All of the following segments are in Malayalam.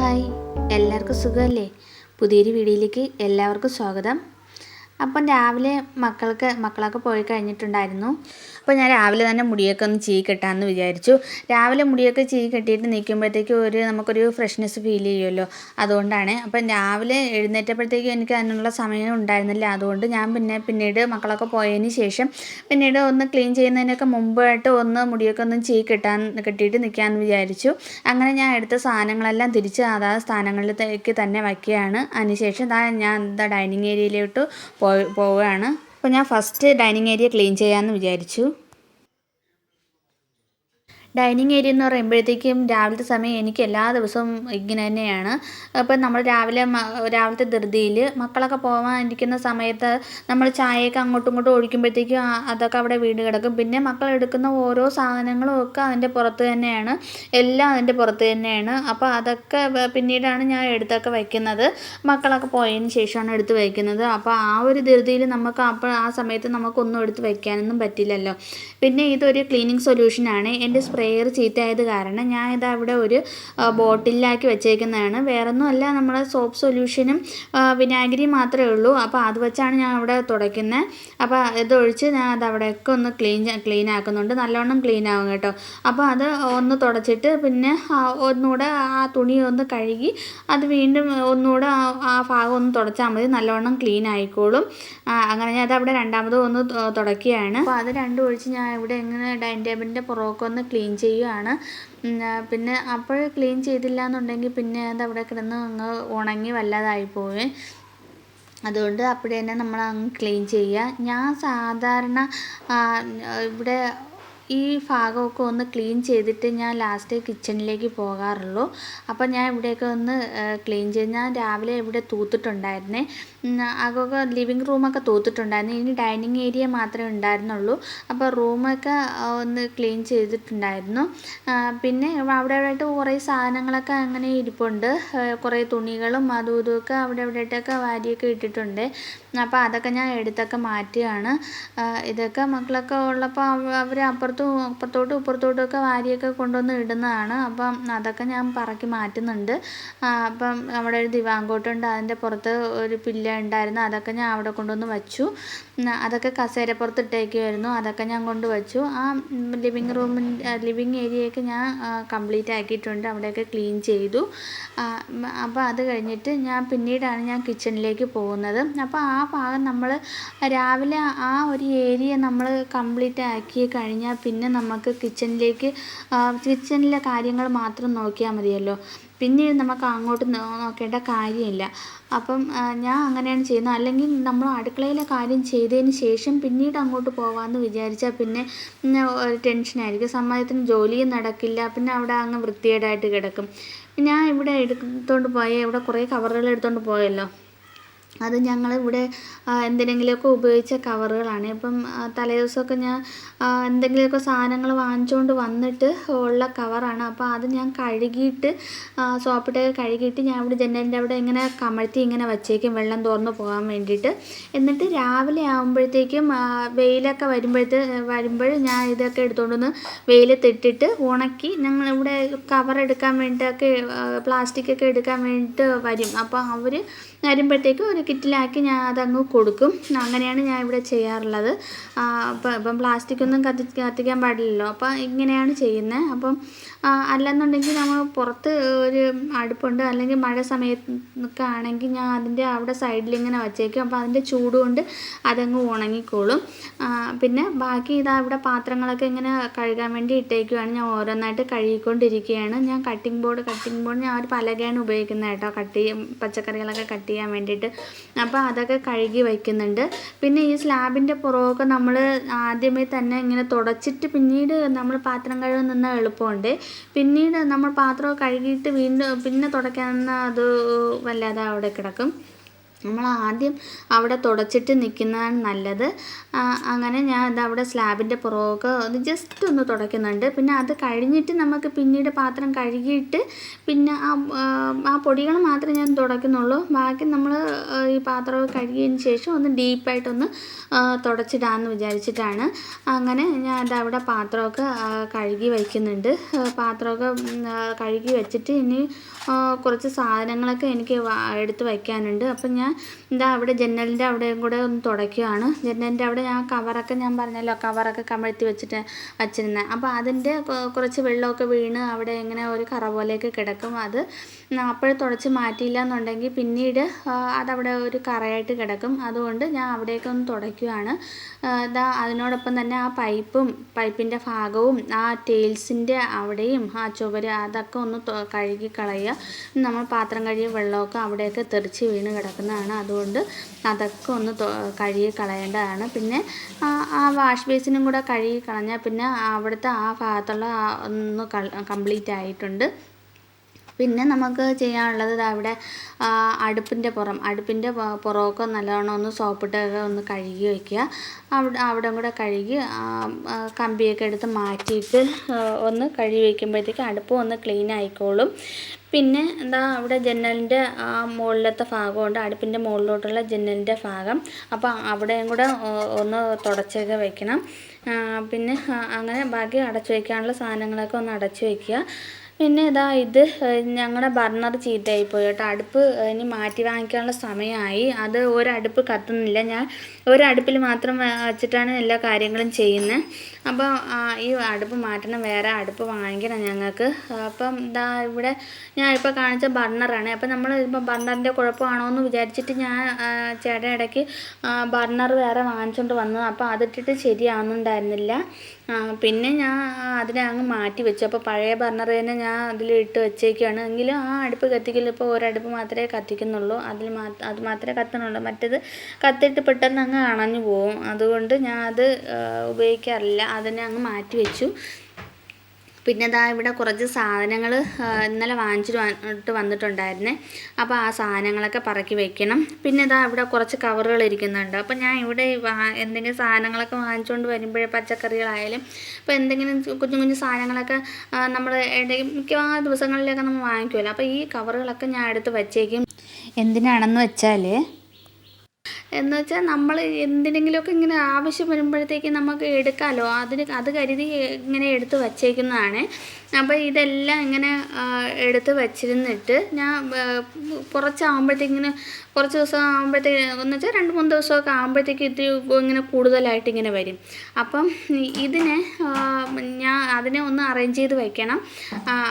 ഹായ്. എല്ലാവർക്കും സുഖമല്ലേ? പുതിയൊരു വീഡിയോയിലേക്ക് എല്ലാവർക്കും സ്വാഗതം. അപ്പം രാവിലെ മക്കൾക്ക് മക്കളൊക്കെ പോയി കഴിഞ്ഞിട്ടുണ്ടായിരുന്നു. അപ്പോൾ ഞാൻ രാവിലെ തന്നെ മുടിയൊക്കെ ഒന്ന് ചീ കെട്ടാമെന്ന് വിചാരിച്ചു. രാവിലെ മുടിയൊക്കെ ചീ കെട്ടിയിട്ട് നിൽക്കുമ്പോഴത്തേക്കും ഒരു നമുക്കൊരു ഫ്രഷ്നെസ് ഫീൽ ചെയ്യുമല്ലോ. അതുകൊണ്ടാണ്. അപ്പം രാവിലെ എഴുന്നേറ്റപ്പോഴത്തേക്കും എനിക്ക് അതിനുള്ള സമയം ഉണ്ടായിരുന്നില്ല. അതുകൊണ്ട് ഞാൻ പിന്നെ പിന്നീട് മക്കളൊക്കെ പോയതിന് ശേഷം പിന്നീട് ഒന്ന് ക്ലീൻ ചെയ്യുന്നതിനൊക്കെ മുമ്പായിട്ട് ഒന്ന് മുടിയൊക്കെ ഒന്ന് ചീ കെട്ടാൻ കെട്ടിയിട്ട് നിൽക്കാമെന്ന് വിചാരിച്ചു. അങ്ങനെ ഞാൻ എടുത്ത സാധനങ്ങളെല്ലാം തിരിച്ച് അതാത് സ്ഥാനങ്ങളിലേക്ക് തന്നെ വയ്ക്കുകയാണ്. അതിനുശേഷം ഞാൻ എന്താ ഡൈനിങ് ഏരിയയിലോട്ട് പോവുകയാണ്. അപ്പോൾ ഞാൻ ഫസ്റ്റ് ഡൈനിങ് ഏരിയ ക്ലീൻ ചെയ്യാമെന്ന് വിചാരിച്ചു. ഡൈനിങ് ഏരിയ എന്ന് പറയുമ്പോഴത്തേക്കും രാവിലത്തെ സമയം എനിക്ക് എല്ലാ ദിവസവും ഇങ്ങനെ തന്നെയാണ്. അപ്പം നമ്മൾ രാവിലെ രാവിലത്തെ ധൃതിയിൽ മക്കളൊക്കെ പോകാൻ ഇരിക്കുന്ന സമയത്ത് നമ്മൾ ചായയൊക്കെ അങ്ങോട്ടും ഇങ്ങോട്ടും ഒഴിക്കുമ്പോഴത്തേക്കും അതൊക്കെ അവിടെ വീട് കിടക്കും. പിന്നെ മക്കൾ എടുക്കുന്ന ഓരോ സാധനങ്ങളും ഒക്കെ അതിന്റെ പുറത്ത് തന്നെയാണ്. എല്ലാം അതിന്റെ പുറത്ത് തന്നെയാണ്. അപ്പോൾ അതൊക്കെ പിന്നീടാണ് ഞാൻ എടുത്തൊക്കെ വയ്ക്കുന്നത്. മക്കളൊക്കെ പോയതിന് ശേഷമാണ് എടുത്ത് വയ്ക്കുന്നത്. അപ്പോൾ ആ ഒരു ധൃതിയിൽ നമുക്ക് അപ്പോൾ ആ സമയത്ത് നമുക്കൊന്നും എടുത്ത് വയ്ക്കാനൊന്നും പറ്റില്ലല്ലോ. പിന്നെ ഇതൊരു ക്ലീനിങ് സൊല്യൂഷനാണ്. എന്റെ സ്പ്രേയർ ചീത്തയായത് കാരണം ഞാൻ ഇത് അവിടെ ഒരു ബോട്ടിലാക്കി വെച്ചേക്കുന്നതാണ്. വേറൊന്നുമല്ല നമ്മുടെ സോപ്പ് സൊല്യൂഷനും വിനാഗിരി മാത്രമേ ഉള്ളൂ. അപ്പോൾ അത് വെച്ചാണ് ഞാൻ അവിടെ തുടയ്ക്കുന്നത്. അപ്പോൾ ഇതൊഴിച്ച് ഞാൻ അത് അവിടെയൊക്കെ ഒന്ന് ക്ലീൻ ക്ലീൻ ആക്കുന്നുണ്ട്. നല്ലോണം ക്ലീൻ ആവും കേട്ടോ. അപ്പോൾ അത് ഒന്ന് തുടച്ചിട്ട് പിന്നെ ഒന്നുകൂടെ ആ തുണി ഒന്ന് കഴുകി അത് വീണ്ടും ഒന്നുകൂടെ ആ ഭാഗം ഒന്ന് തുടച്ചാൽ മതി. നല്ലോണം ക്ലീൻ ആയിക്കോളും. അങ്ങനെ ഞാൻ അത് അവിടെ രണ്ടാമത് ഒന്ന് തുടക്കുകയാണ് അപ്പോൾ അത് രണ്ടും ഒഴിച്ച് ഞാൻ ഇവിടെ എങ്ങനെ ഡൈനിങ് ടേബിളിന്റെ പുറമൊക്കെ ഒന്ന് ക്ലീൻ ചെയ്യുകയാണ് പിന്നെ അപ്പോൾ ക്ലീൻ ചെയ്തില്ല എന്നുണ്ടെങ്കിൽ പിന്നെ അത് അവിടെ കിടന്ന് അങ്ങ് ഉണങ്ങി വല്ലാതായി പോവേ. അതുകൊണ്ട് അപ്പോഴേ തന്നെ നമ്മൾ അങ്ങ് ക്ലീൻ ചെയ്യുക. ഞാൻ സാധാരണ ഇവിടെ ഈ ഭാഗമൊക്കെ ഒന്ന് ക്ലീൻ ചെയ്തിട്ട് ഞാൻ ലാസ്റ്റ് കിച്ചണിലേക്ക് പോകാറുള്ളൂ. അപ്പോൾ ഞാൻ ഇവിടെയൊക്കെ ഒന്ന് ക്ലീൻ ചെയ്ത് ഞാൻ രാവിലെ ഇവിടെ തൂത്തിട്ടുണ്ടായിരുന്നേ. ഉം, അകമൊക്കെ ലിവിങ് റൂമൊക്കെ തൂത്തിട്ടുണ്ടായിരുന്നു. ഇനി ഡൈനിങ് ഏരിയ മാത്രമേ ഉണ്ടായിരുന്നുള്ളൂ. അപ്പോൾ റൂമൊക്കെ ഒന്ന് ക്ലീൻ ചെയ്തിട്ടുണ്ടായിരുന്നു. പിന്നെ അവിടെ ആയിട്ട് കുറേ സാധനങ്ങളൊക്കെ അങ്ങനെ ഇരിപ്പുണ്ട്. കുറേ തുണികളും അതും ഇതുമൊക്കെ അവിടെ ഇവിടെയായിട്ടൊക്കെ വാരിയൊക്കെ ഇട്ടിട്ടുണ്ട്. അപ്പോൾ അതൊക്കെ ഞാൻ എടുത്തൊക്കെ മാറ്റുകയാണ്. ഇതൊക്കെ മക്കളൊക്കെ ഉള്ളപ്പോൾ അവർ അപ്പുറത്തും അപ്പുറത്തോട്ടും ഇപ്പുറത്തോട്ടും ഒക്കെ വാരിയൊക്കെ കൊണ്ടുവന്ന് ഇടുന്നതാണ്. അപ്പം അതൊക്കെ ഞാൻ പറക്കി മാറ്റുന്നുണ്ട്. അപ്പം അവിടെ ഒരു ദിവാങ്കോട്ടുണ്ട്. അതിന്റെ പുറത്ത് ഒരു പില്ല ഉണ്ടായിരുന്നു. അതൊക്കെ ഞാൻ അവിടെ കൊണ്ടുവന്ന് വച്ചു. അതൊക്കെ കസേരപ്പുറത്ത് ഇട്ടേക്കുമായിരുന്നു അതൊക്കെ ഞാൻ കൊണ്ട് വച്ചു. ആ ലിവിങ് റൂമിന്റെ ലിവിങ് ഏരിയയൊക്കെ ഞാൻ കംപ്ലീറ്റ് ആക്കിയിട്ടുണ്ട്. അവിടെയൊക്കെ ക്ലീൻ ചെയ്തു. അപ്പോൾ അത് കഴിഞ്ഞിട്ട് ഞാൻ പിന്നീടാണ് ഞാൻ കിച്ചണിലേക്ക് പോകുന്നത്. അപ്പോൾ ആ ഭാഗം നമ്മൾ രാവിലെ ആ ഒരു ഏരിയ നമ്മൾ കംപ്ലീറ്റ് ആക്കി കഴിഞ്ഞാൽ പിന്നെ നമുക്ക് കിച്ചണിലേക്ക് കിച്ചണിലെ കാര്യങ്ങൾ മാത്രം നോക്കിയാൽ മതിയല്ലോ. പിന്നെ നമുക്ക് അങ്ങോട്ട് നോക്കേണ്ട കാര്യമില്ല. അപ്പം ഞാൻ അങ്ങനെയാണ് ചെയ്യുന്നത്. അല്ലെങ്കിൽ നമ്മൾ അടുക്കളയിലെ കാര്യം ചെയ്തതിന് ശേഷം പിന്നീട് അങ്ങോട്ട് പോകാമെന്ന് വിചാരിച്ചാൽ പിന്നെ പിന്നെ ഒരു ടെൻഷനായിരിക്കും സമയത്തിന് ജോലിയും നടക്കില്ല. പിന്നെ അവിടെ അങ്ങ് വൃത്തികേടായിട്ട് കിടക്കും. ഞാൻ ഇവിടെ എടുത്തുകൊണ്ട് പോയ ഇവിടെ കുറേ കവറുകൾ എടുത്തുകൊണ്ട് പോയല്ലോ. അത് ആ, എന്തിനെങ്കിലുമൊക്കെ ഉപയോഗിച്ച കവറുകളാണ്. ഇപ്പം തലേദിവസമൊക്കെ ഞാൻ എന്തെങ്കിലുമൊക്കെ സാധനങ്ങൾ വാങ്ങിച്ചുകൊണ്ട് വന്നിട്ട് ഉള്ള കവറാണ്. അപ്പോൾ അത് ഞാൻ കഴുകിയിട്ട് സോപ്പിട്ടൊക്കെ സോപ്പിട്ട് കഴുകിയിട്ട് ഞാൻ ഇവിടെ ജനലിന്റെ അവിടെ ഇങ്ങനെ കമഴ്ത്തി ഇങ്ങനെ വച്ചേക്കും വെള്ളം തോർന്നു പോകാൻ വേണ്ടിയിട്ട്. എന്നിട്ട് രാവിലെ ആകുമ്പോഴത്തേക്കും വെയിലൊക്കെ വരുമ്പോഴത്തെ വരുമ്പോൾ ഞാൻ ഇതൊക്കെ എടുത്തുകൊണ്ടൊന്ന് വെയിലത്തിട്ടിട്ട് ഉണക്കി ഞങ്ങൾ ഇവിടെ കവർ എടുക്കാൻ വേണ്ടിയിട്ടൊക്കെ പ്ലാസ്റ്റിക്കൊക്കെ എടുക്കാൻ വേണ്ടിയിട്ട് വരും. അപ്പോൾ അവർ വരുമ്പോഴത്തേക്കും ഒരു കിറ്റിലാക്കി ഞാൻ അതങ്ങ് കൊടുക്കും. അങ്ങനെയാണ് ഞാൻ ഇവിടെ ചെയ്യാറുള്ളത്. അപ്പം ഇപ്പം പ്ലാസ്റ്റിക് ഒന്നും കത്തി കത്തിക്കാൻ പാടില്ലല്ലോ. അപ്പം ഇങ്ങനെയാണ് ചെയ്യുന്നത്. അപ്പം അല്ലെന്നുണ്ടെങ്കിൽ നമ്മൾ പുറത്ത് ഒരു അടുപ്പുണ്ട്. അല്ലെങ്കിൽ മഴ സമയത്തൊക്കെ ആണെങ്കിൽ ഞാൻ അതിന്റെ അവിടെ സൈഡിൽ ഇങ്ങനെ വച്ചേക്കും. അപ്പോൾ അതിന്റെ ചൂട് കൊണ്ട് അതങ്ങ് ഉണങ്ങിക്കോളും. പിന്നെ ബാക്കി ഇതാ ഇവിടെ പാത്രങ്ങളൊക്കെ ഇങ്ങനെ കഴുകാൻ വേണ്ടി ഇട്ടേക്കുവാണ്. ഞാൻ ഓരോന്നായിട്ട് കഴുകിക്കൊണ്ടിരിക്കുകയാണ്. ഞാൻ കട്ടിംഗ് ബോർഡ് കട്ടിംഗ് ബോർഡ് ഞാൻ ഒരു പലകയാണ് ഉപയോഗിക്കുന്നത് കേട്ടോ. കട്ട് പച്ചക്കറികളൊക്കെ കട്ട് ചെയ്യാൻ വേണ്ടിയിട്ട്. അപ്പോൾ അതൊക്കെ കഴുകി വയ്ക്കുന്നുണ്ട്. പിന്നെ ഈ സ്ലാബിന്റെ പുറമൊക്കെ നമ്മൾ ആദ്യമേ തന്നെ ഇങ്ങനെ തുടച്ചിട്ട് പിന്നീട് നമ്മൾ പാത്രം കഴുകാൻ നിന്നാൽ എളുപ്പമുണ്ട്. പിന്നീട് നമ്മൾ പാത്രം കഴുകിയിട്ട് വീണ്ടും പിന്നെ തുടയ്ക്കാൻ അത് വല്ലാതെ അവിടെ കിടക്കും. നമ്മൾ ആദ്യം അവിടെ തുടച്ചിട്ട് നിൽക്കുന്നതാണ് നല്ലത്. അങ്ങനെ ഞാൻ ഇത് അവിടെ സ്ലാബിന്റെ പുറമൊക്കെ ഒന്ന് ജസ്റ്റ് ഒന്ന് തുടയ്ക്കുന്നുണ്ട്. പിന്നെ അത് കഴിഞ്ഞിട്ട് നമുക്ക് പിന്നീട് പാത്രം കഴുകിയിട്ട് പിന്നെ ആ ആ പൊടികൾ മാത്രമേ ഞാൻ തുടയ്ക്കുന്നുള്ളൂ. ബാക്കി നമ്മൾ ഈ പാത്രം കഴുകിയതിന് ശേഷം ഒന്ന് ഡീപ്പായിട്ടൊന്ന് തുടച്ചിടാമെന്ന് വിചാരിച്ചിട്ടാണ്. അങ്ങനെ ഞാൻ അതവിടെ പാത്രമൊക്കെ കഴുകി വയ്ക്കുന്നുണ്ട്. പാത്രമൊക്കെ കഴുകി വെച്ചിട്ട് ഇനി കുറച്ച് സാധനങ്ങളൊക്കെ എനിക്ക് എടുത്ത് വയ്ക്കാനുണ്ട്. അപ്പം ഞാൻ എന്താ അവിടെ ജനലിന്റെ അവിടെയും കൂടെ ഒന്ന് തുടയ്ക്കുകയാണ്. ജനലിന്റെ അവിടെ ഞാൻ കവറൊക്കെ ഞാൻ പറഞ്ഞല്ലോ കവറൊക്കെ കമഴ്ത്തി വെച്ചിട്ട് വച്ചിരുന്നത് അപ്പോൾ അതിന്റെ കുറച്ച് വെള്ളമൊക്കെ വീണ് അവിടെ ഇങ്ങനെ ഒരു കറ പോലെയൊക്കെ കിടക്കും. അത് അപ്പോഴേ തുടച്ച് മാറ്റിയില്ല എന്നുണ്ടെങ്കിൽ പിന്നീട് അതവിടെ ഒരു കറയായിട്ട് കിടക്കും. അതുകൊണ്ട് ഞാൻ അവിടെയൊക്കെ ഒന്ന് തുടയ്ക്കുകയാണ്. ഇതാ അതിനോടൊപ്പം തന്നെ ആ പൈപ്പും പൈപ്പിന്റെ ഭാഗവും ആ ടെയിൽസിന്റെ അവിടെയും ആ ചുവര് അതൊക്കെ ഒന്ന് കഴുകി കളയുക നമ്മൾ പാത്രം കഴുകിയ വെള്ളമൊക്കെ അവിടെയൊക്കെ തെറിച്ച് വീണ് കിടക്കുന്നതാണ്. അതുകൊണ്ട് അതൊക്കെ ഒന്ന് കഴുകി കളയേണ്ടതാണ് പിന്നെ ആ വാഷ് ബേസിനും കൂടെ കഴുകി കളഞ്ഞാൽ പിന്നെ അവിടുത്തെ ആ ഭാഗത്തുള്ള ഒന്ന് കംപ്ലീറ്റ് ആയിട്ടുണ്ട് പിന്നെ നമുക്ക് ചെയ്യാനുള്ളത് അവിടെ അടുപ്പിന്റെ പുറം അടുപ്പിന്റെ പുറമൊക്കെ നല്ലവണ്ണം ഒന്ന് സോപ്പിട്ടൊക്കെ ഒന്ന് കഴുകി വയ്ക്കുക അവിടെ അവിടെ കൂടെ കഴുകി കമ്പിയൊക്കെ എടുത്ത് മാറ്റിയിട്ട് ഒന്ന് കഴുകി വയ്ക്കുമ്പോഴത്തേക്ക് അടുപ്പ് ഒന്ന് ക്ലീൻ ആയിക്കോളും. പിന്നെ എന്താ അവിടെ ജനലിന്റെ ആ മുകളിലത്തെ ഭാഗമുണ്ട് അടുപ്പിന്റെ മുകളിലോട്ടുള്ള ജനലിന്റെ ഭാഗം. അപ്പോൾ അവിടെയും കൂടെ ഒന്ന് തുടച്ചൊക്കെ വെക്കണം. പിന്നെ അങ്ങനെ ബാക്കി അടച്ചു വയ്ക്കാനുള്ള സാധനങ്ങളൊക്കെ ഒന്ന് അടച്ചു വയ്ക്കുക പിന്നെ ഇതാ ഇത് ഞങ്ങളുടെ ബർണർ ചീത്തയായിപ്പോയി കേട്ടോ. അടുപ്പ് ഇനി മാറ്റി വാങ്ങിക്കാനുള്ള സമയമായി. അത് ഒരടുപ്പ് കത്തുന്നില്ല. ഞാൻ ഒരടുപ്പിൽ മാത്രം വച്ചിട്ടാണ് എല്ലാ കാര്യങ്ങളും ചെയ്യുന്നത് അപ്പോൾ ഈ അടുപ്പ് മാറ്റണം വേറെ അടുപ്പ് വാങ്ങിക്കണം ഞങ്ങൾക്ക്. അപ്പം ഇതാ ഇവിടെ ഞാൻ ഇപ്പോൾ കാണിച്ച ബർണറാണ്. അപ്പോൾ നമ്മൾ ഇപ്പോൾ ബർണറിന്റെ കുഴപ്പമാണോ എന്ന് വിചാരിച്ചിട്ട് ഞാൻ ചേട്ടൻ ഇടയ്ക്ക് ബർണർ വേറെ വാങ്ങിച്ചുകൊണ്ട് വന്നു. അപ്പോൾ അതിട്ടിട്ട് ശരിയാവുന്നുണ്ടായിരുന്നില്ല. പിന്നെ ഞാൻ അതിനെ അങ്ങ് മാറ്റി വെച്ചു. അപ്പോൾ പഴയ ബർണർ തന്നെ ഞാൻ അതിലിട്ട് വെച്ചേക്കുകയാണ് എങ്കിലും ആ അടുപ്പ് കത്തിക്കില്ല ഇപ്പോൾ ഒരടുപ്പ് മാത്രമേ കത്തിക്കുന്നുള്ളൂ. അതിൽ മാ അത് മാത്രമേ കത്തുന്നുള്ളൂ. മറ്റേത് കത്തിട്ട് പെട്ടെന്ന് അങ്ങ് അണഞ്ഞു പോവും. അതുകൊണ്ട് ഞാൻ അത് ഉപയോഗിക്കാറില്ല. അതിനെ അങ്ങ് മാറ്റി വെച്ചു. പിന്നെ ദാ ഇവിടെ കുറച്ച് സാധനങ്ങൾ ഇന്നലെ വാങ്ങിച്ചിട്ട് വന്നിട്ടുണ്ടായിരുന്നേ. അപ്പോൾ ആ സാധനങ്ങളൊക്കെ പറക്കി വെക്കണം. പിന്നെ ഇതാ ഇവിടെ കുറച്ച് കവറുകൾ ഇരിക്കുന്നുണ്ട്. അപ്പോൾ ഞാൻ ഇവിടെ എന്തെങ്കിലും സാധനങ്ങളൊക്കെ വാങ്ങിച്ചുകൊണ്ട് വരുമ്പോഴേ പച്ചക്കറികളായാലും ഇപ്പോൾ എന്തെങ്കിലും കുഞ്ഞു കുഞ്ഞു സാധനങ്ങളൊക്കെ നമ്മൾ മിക്കവാറും ദിവസങ്ങളിലൊക്കെ നമ്മൾ വാങ്ങിക്കുമല്ലോ അപ്പോൾ ഈ കവറുകളൊക്കെ ഞാൻ എടുത്ത് വച്ചേക്കും. എന്തിനാണെന്ന് വെച്ചാൽ എന്ന് വെച്ചാൽ നമ്മൾ എന്തിനെങ്കിലുമൊക്കെ ഇങ്ങനെ ആവശ്യം വരുമ്പോഴത്തേക്ക് നമുക്ക് എടുക്കാമല്ലോ അതിന് അത് കരുതി ഇങ്ങനെ എടുത്ത് വച്ചേക്കുന്നതാണ്. അപ്പോൾ ഇതെല്ലാം ഇങ്ങനെ എടുത്ത് വച്ചിരുന്നിട്ട് ഞാൻ കുറച്ചാകുമ്പോഴത്തേക്ക് ഇങ്ങനെ കുറച്ച് ദിവസം ആകുമ്പോഴത്തേക്ക് എന്ന് വെച്ചാൽ രണ്ട് മൂന്ന് ദിവസമൊക്കെ ആകുമ്പോഴത്തേക്ക് ഇത് ഇങ്ങനെ കൂടുതലായിട്ട് ഇങ്ങനെ വരും. അപ്പം ഇതിനെ ഞാൻ അതിനെ ഒന്ന് അറേഞ്ച് ചെയ്ത് വെക്കണം.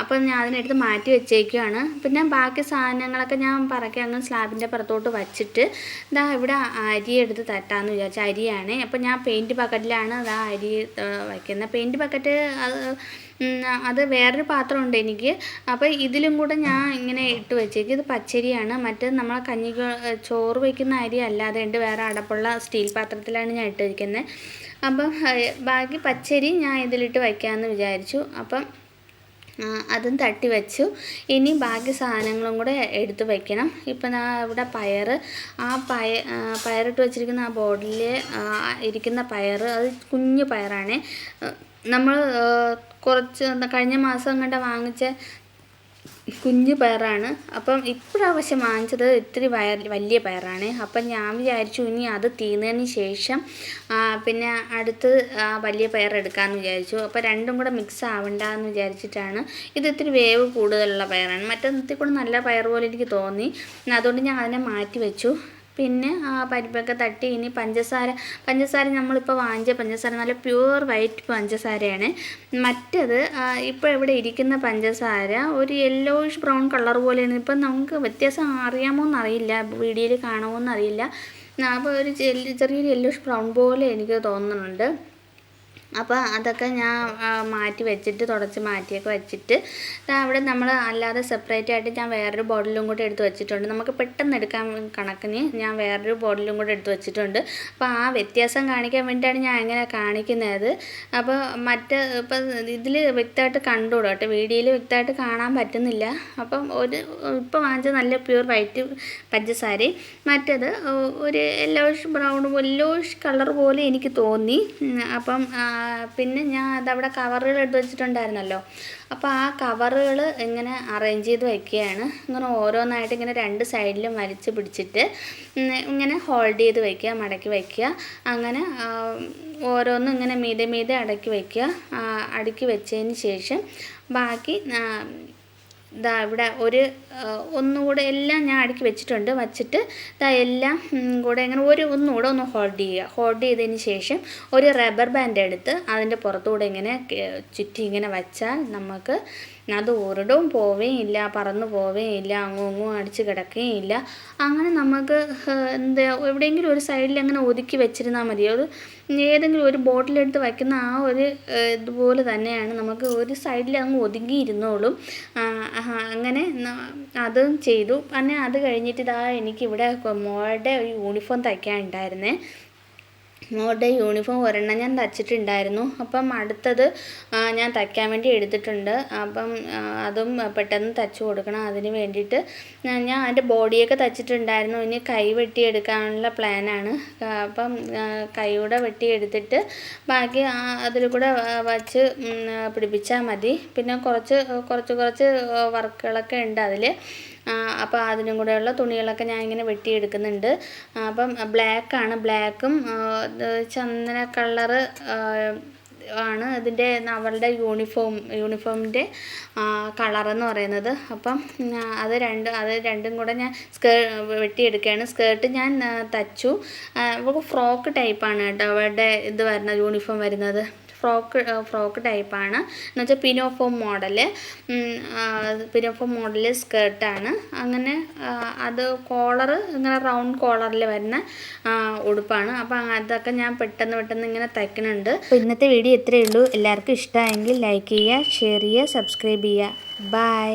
അപ്പം ഞാൻ അതിനെടുത്ത് മാറ്റി വെച്ചേക്കുകയാണ് പിന്നെ ബാക്കി സാധനങ്ങളൊക്കെ ഞാൻ പറക്കി അങ്ങ് സ്ലാബിന്റെ പുറത്തോട്ട് വച്ചിട്ട് ഇതാ ഇവിടെ അരി എടുത്ത് തട്ടാമെന്ന് വിചാരിച്ചു അരിയാണ്. അപ്പം ഞാൻ പെയിന്റ് ബക്കറ്റിലാണ് അതാ അരി വയ്ക്കുന്നത് പെയിന്റ് ബക്കറ്റ് അത് അത് വേറൊരു പാത്രമുണ്ട് എനിക്ക്. അപ്പോൾ ഇതിലും കൂടെ ഞാൻ ഇങ്ങനെ ഇട്ട് വെച്ചേക്കും. ഇത് പച്ചരിയാണ്. മറ്റേ നമ്മൾ കഞ്ഞി ചോറ് വയ്ക്കുന്ന അരി അല്ലാതെ ഉണ്ട്. വേറെ അടപ്പുള്ള സ്റ്റീൽ പാത്രത്തിലാണ് ഞാൻ ഇട്ട് വയ്ക്കുന്നത് അപ്പം ബാക്കി പച്ചരി ഞാൻ ഇതിലിട്ട് വയ്ക്കാമെന്ന് വിചാരിച്ചു. അപ്പം അതും തട്ടി വെച്ചു. ഇനി ബാക്കി സാധനങ്ങളും കൂടെ എടുത്ത് വയ്ക്കണം ഇപ്പം ഞാൻ ഇവിടെ പയർ ആ പയ പയറിട്ട് വെച്ചിരിക്കുന്ന ആ ബോർഡിൽ ഇരിക്കുന്ന പയർ അത് കുഞ്ഞു പയറാണ്. നമ്മൾ കുറച്ച് കഴിഞ്ഞ മാസം കണ്ട വാങ്ങിച്ച കുഞ്ഞു പയറാണ്. അപ്പം ഇപ്രാവശ്യം വാങ്ങിച്ചത്. ഇത്തിരി വയർ വലിയ പയറാണ്. അപ്പം ഞാൻ വിചാരിച്ചു ഇനി അത് തീർന്നതിന് ശേഷം പിന്നെ അടുത്ത് വലിയ പയർ എടുക്കാമെന്ന് വിചാരിച്ചു. അപ്പോൾ രണ്ടും കൂടെ മിക്സ് ആവണ്ട എന്ന് വിചാരിച്ചിട്ടാണ്. ഇത് ഇത്തിരി വേവ് കൂടുതലുള്ള പയറാണ്. മറ്റേ കൂടെ നല്ല പയർ പോലെ എനിക്ക് തോന്നി. അതുകൊണ്ട് ഞാൻ അതിനെ മാറ്റി വെച്ചു. പിന്നെ ആ പരിപ്പൊക്കെ തട്ടി ഇനി പഞ്ചസാര. പഞ്ചസാര നമ്മളിപ്പോൾ വാങ്ങിച്ച പഞ്ചസാര നല്ല പ്യൂർ വൈറ്റ് പഞ്ചസാരയാണ്. മറ്റത് ഇപ്പോൾ ഇവിടെ ഇരിക്കുന്ന പഞ്ചസാര ഒരു യെല്ലോയിഷ് ബ്രൗൺ കളർ പോലെയാണ്. ഇപ്പം നമുക്ക് വ്യത്യാസം അറിയാമോ എന്നറിയില്ല വീഡിയോയിൽ കാണുമോ എന്നറിയില്ല അപ്പോൾ ഒരു ചെറിയൊരു യെല്ലോയിഷ് ബ്രൗൺ പോലെ എനിക്ക് തോന്നുന്നുണ്ട്. അപ്പോൾ അതൊക്കെ ഞാൻ മാറ്റി വെച്ചിട്ട് തുടച്ച് മാറ്റിയൊക്കെ വെച്ചിട്ട് അവിടെ നമ്മൾ അല്ലാതെ സെപ്പറേറ്റ് ആയിട്ട് ഞാൻ വേറൊരു ബോട്ടിലും കൂടി എടുത്ത് വെച്ചിട്ടുണ്ട്. നമുക്ക് പെട്ടെന്ന് എടുക്കാൻ കണക്കിന് ഞാൻ വേറൊരു ബോട്ടിലും കൂടി എടുത്ത് വെച്ചിട്ടുണ്ട്. അപ്പോൾ ആ വ്യത്യാസം കാണിക്കാൻ വേണ്ടിയിട്ടാണ് ഞാൻ അങ്ങനെ കാണിക്കുന്നത്. അപ്പോൾ മറ്റ് ഇപ്പം ഇതിൽ വ്യക്തമായിട്ട് കണ്ടുകൂടും കേട്ടോ. വീഡിയോയിൽ വ്യക്തമായിട്ട് കാണാൻ പറ്റുന്നില്ല. അപ്പം ഒരു ഇപ്പോൾ വാങ്ങിച്ച നല്ല പ്യൂർ വൈറ്റ് പഞ്ചസാരയും മറ്റേത് ഒരു യെല്ലോഷ് ബ്രൗൺ യെല്ലോഷ് കളർ പോലെ എനിക്ക് തോന്നി. അപ്പം പിന്നെ ഞാൻ അതവിടെ കവറുകൾ എടുത്ത് വെച്ചിട്ടുണ്ടായിരുന്നല്ലോ. അപ്പോൾ ആ കവറുകൾ ഇങ്ങനെ അറേഞ്ച് ചെയ്ത് വയ്ക്കുകയാണ് ഇങ്ങനെ ഓരോന്നായിട്ട് ഇങ്ങനെ രണ്ട് സൈഡിലും വലിച്ച് പിടിച്ചിട്ട് ഇങ്ങനെ ഹോൾഡ് ചെയ്ത് വയ്ക്കുക മടക്കി വയ്ക്കുക അങ്ങനെ ഓരോന്നും ഇങ്ങനെ മീതെ മീതെ അടക്കി വയ്ക്കുക അടക്കി വെച്ചതിന് ശേഷം ബാക്കി ദാ ഇവിടെ ഒരു ഒന്നുകൂടെ എല്ലാം ഞാൻ അടുക്കി വെച്ചിട്ടുണ്ട്. വച്ചിട്ട് ഇതാ എല്ലാം കൂടെ ഇങ്ങനെ ഒരു ഒന്നുകൂടെ ഒന്ന് ഹോൾഡ് ചെയ്യുക. ഹോൾഡ് ചെയ്തതിന് ശേഷം ഒരു റബ്ബർ ബാൻഡ് എടുത്ത് അതിന്റെ പുറത്തുകൂടെ ഇങ്ങനെ ചുറ്റി ഇങ്ങനെ വച്ചാൽ നമുക്ക് അത് ഒരിടവും പോവുകയും ഇല്ല പറന്നു പോവുകയും ഇല്ല അങ്ങും അടിച്ച് കിടക്കുകയും ഇല്ല. അങ്ങനെ നമുക്ക് എന്താ എവിടെയെങ്കിലും ഒരു സൈഡിൽ അങ്ങനെ ഒതുക്കി വെച്ചിരുന്നാൽ മതി. അത് ഏതെങ്കിലും ഒരു ബോട്ടിലെടുത്ത് വയ്ക്കുന്ന ആ ഒരു ഇതുപോലെ തന്നെയാണ്. നമുക്ക് ഒരു സൈഡിൽ അങ്ങ് ഒതുങ്ങിയിരുന്നോളും. അങ്ങനെ അതും ചെയ്തു. പിന്നെ അത് കഴിഞ്ഞിട്ട് ഇതാ എനിക്കിവിടെ മോളുടെ ഒരു യൂണിഫോം തയ്ക്കാനുണ്ടായിരുന്നേ. മോളുടെ യൂണിഫോം ഒരെണ്ണം ഞാൻ തച്ചിട്ടുണ്ടായിരുന്നു. അപ്പം അടുത്തത് ഞാൻ തയ്ക്കാൻ വേണ്ടി എടുത്തിട്ടുണ്ട്. അപ്പം അതും പെട്ടെന്ന് തയ്ച്ചു കൊടുക്കണം. അതിന് വേണ്ടിയിട്ട് ഞാൻ അതിന്റെ ബോഡിയൊക്കെ തച്ചിട്ടുണ്ടായിരുന്നു. ഇനി കൈ വെട്ടിയെടുക്കാനുള്ള പ്ലാനാണ്. അപ്പം കൈയുടെ വെട്ടിയെടുത്തിട്ട് ബാക്കി അതിൽ കൂടെ വച്ച് പിടിപ്പിച്ചാൽ മതി. പിന്നെ കുറച്ച് കുറച്ച് കുറച്ച് വർക്കുകളൊക്കെ ഉണ്ട് അതിൽ. അപ്പോൾ അതിനും കൂടെയുള്ള തുണികളൊക്കെ ഞാൻ ഇങ്ങനെ വെട്ടിയെടുക്കുന്നുണ്ട് അപ്പം ബ്ലാക്കാണ് ബ്ലാക്കും ചന്ദന കളറ് ആണ് ഇതിന്റെ അവളുടെ യൂണിഫോം യൂണിഫോമിന്റെ കളറെന്ന് പറയുന്നത്. അപ്പം അത് രണ്ട് അത് രണ്ടും കൂടെ ഞാൻ സ്കേ വെട്ടിയെടുക്കുകയാണ്. സ്കേർട്ട് ഞാൻ തച്ചു. അപ്പോൾ ഫ്രോക്ക് ടൈപ്പാണ് കേട്ടോ. അവളുടെ ഇത് വരുന്നത് യൂണിഫോം വരുന്നത്. ഫ്രോക്ക് ഫ്രോക്ക് ടൈപ്പാണ് എന്ന് വെച്ചാൽ പിനോഫോം മോഡൽ. പിനോഫോം മോഡൽ സ്കേർട്ടാണ് അങ്ങനെ അത് കോളർ ഇങ്ങനെ റൗണ്ട് കോളറിൽ വരുന്ന ഉടുപ്പാണ്. അപ്പോൾ അതൊക്കെ ഞാൻ പെട്ടെന്ന് പെട്ടെന്ന് ഇങ്ങനെ തയ്ക്കുന്നുണ്ട് അപ്പോൾ ഇന്നത്തെ വീഡിയോ ഇത്രയേ ഉള്ളൂ. എല്ലാവർക്കും ഇഷ്ടമായെങ്കിൽ ലൈക്ക് ചെയ്യുക ഷെയർ ചെയ്യുക സബ്സ്ക്രൈബ് ചെയ്യുക. ബൈ